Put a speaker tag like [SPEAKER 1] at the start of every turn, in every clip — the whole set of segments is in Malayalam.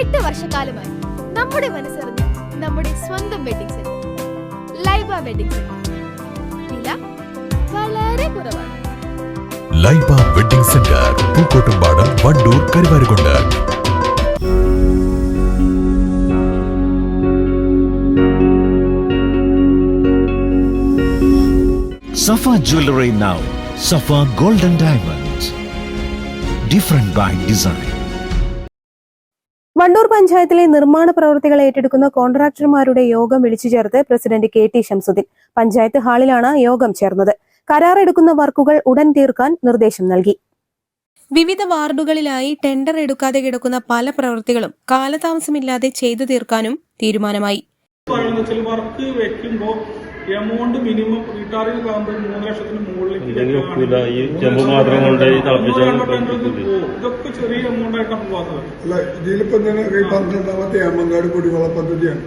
[SPEAKER 1] എട്ട് വർഷക്കാലമായി നമ്മുടെ മനസ്സറിഞ്ഞ് നമ്മുടെ സ്വന്തം wedding centre Laiba wedding centre വില വളരെ കുറവാണ്.
[SPEAKER 2] Laiba wedding centre Pookkottumpadam Wandoor Karuvarakundu.
[SPEAKER 3] Safa jewellery now Safa golden diamonds different by design.
[SPEAKER 4] Wandoor പഞ്ചായത്തിലെ നിർമ്മാണ പ്രവൃത്തികൾ ഏറ്റെടുക്കുന്ന കോൺട്രാക്ടർമാരുടെ യോഗം വിളിച്ചു ചേർത്ത് president K T Shamsudheen panchayat ഹാളിലാണ് യോഗം ചേർന്നത്. കരാറെടുക്കുന്ന വർക്കുകൾ ഉടൻ തീർക്കാൻ നിർദ്ദേശം നൽകി. വിവിധ വാർഡുകളിലായി ടെൻഡർ എടുക്കാതെ കിടക്കുന്ന പല പ്രവൃത്തികളും കാലതാമസമില്ലാതെ ചെയ്തു തീർക്കാനും തീരുമാനമായി.
[SPEAKER 5] വർക്ക് വെക്കുമ്പോൾ എമൗണ്ട് മിനിമം റിട്ടയറിംഗ് കാണുമ്പോൾ മൂന്ന് ലക്ഷത്തിന് മുകളിലേക്ക്. ഇതൊക്കെ ചെറിയ എമൗണ്ട് ആയിട്ടാണ് പോകുന്നത്
[SPEAKER 6] അല്ല ഇതിലിപ്പം ഈ പന്ത്രണ്ടാമത്തെ ഏമങ്കാട് കുടിവെള്ള പദ്ധതിയാണ്.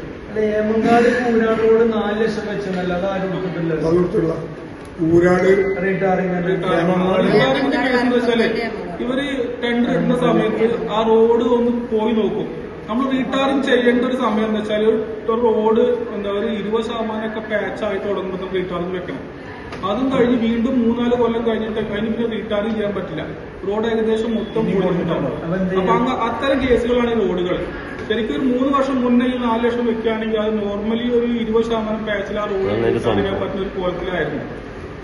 [SPEAKER 7] ഏമങ്കാട് കൂരാട് നാല് ലക്ഷം വെച്ചെന്നല്ല അത് ആരും
[SPEAKER 6] ഊരാട്
[SPEAKER 5] കേസ് ഇവർ ടെൻഡർ ഇടുന്ന സമയത്ത് ആ റോഡ് ഒന്ന് പോയി നോക്കും. നമ്മൾ വീട്ടുകാരും ചെയ്യേണ്ട ഒരു സമയം എന്ന് വെച്ചാൽ ഒരു റോഡ് എന്താ ഒരു ഇരുപത് ശതമാനമൊക്കെ പാച്ച് ആയി തുടങ്ങുമ്പോൾ നമ്മൾ വീട്ടുകാരും വെക്കണം. അതും കഴിഞ്ഞ് വീണ്ടും മൂന്നാൽ കൊല്ലം കഴിഞ്ഞിട്ട് അതിന് പിന്നെ വീട്ടുകാരും ചെയ്യാൻ പറ്റില്ല. റോഡ് ഏകദേശം മൊത്തം പൊളിഞ്ഞിട്ടാണ്. അപ്പൊ അങ്ങ് അത്തരം കേസുകളാണ് ഈ റോഡുകൾ ശരിക്കും ഒരു മൂന്ന് വർഷം മുന്നേ ഈ നാല് ലക്ഷം വെക്കുകയാണെങ്കിൽ അത് നോർമലി ഒരു ഇരുപത് ശതമാനം പാച്ചിൽ ആ റോഡ് ചെയ്യാൻ പറ്റുന്ന ഒരു കോലത്തിലായിരുന്നു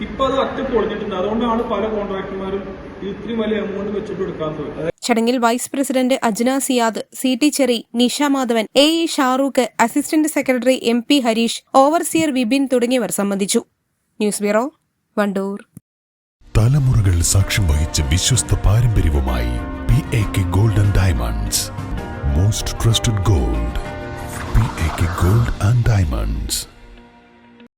[SPEAKER 5] ഇപ്പൊ അത് അറ്റ പൊളിഞ്ഞിട്ടുണ്ട്. അതുകൊണ്ടാണ് പല കോൺട്രാക്ടർമാരും ഇത്രയും വലിയ എമൗണ്ട് വെച്ചിട്ട് എടുക്കാത്തത്.
[SPEAKER 4] ചടങ്ങിൽ vice president Ajna Siyad C T Cherry Nisha Madhavan A E Shahrukh assistant secretary M P Harish overseer Vipin തുടങ്ങിയവർ സംബന്ധിച്ചു. News bureau Wandoor.
[SPEAKER 2] തലമുറകൾ സാക്ഷ്യം വഹിച്ച വിശ്വസ്ത പാരമ്പര്യവുമായി P A K golden diamonds most trusted gold P A K gold and diamonds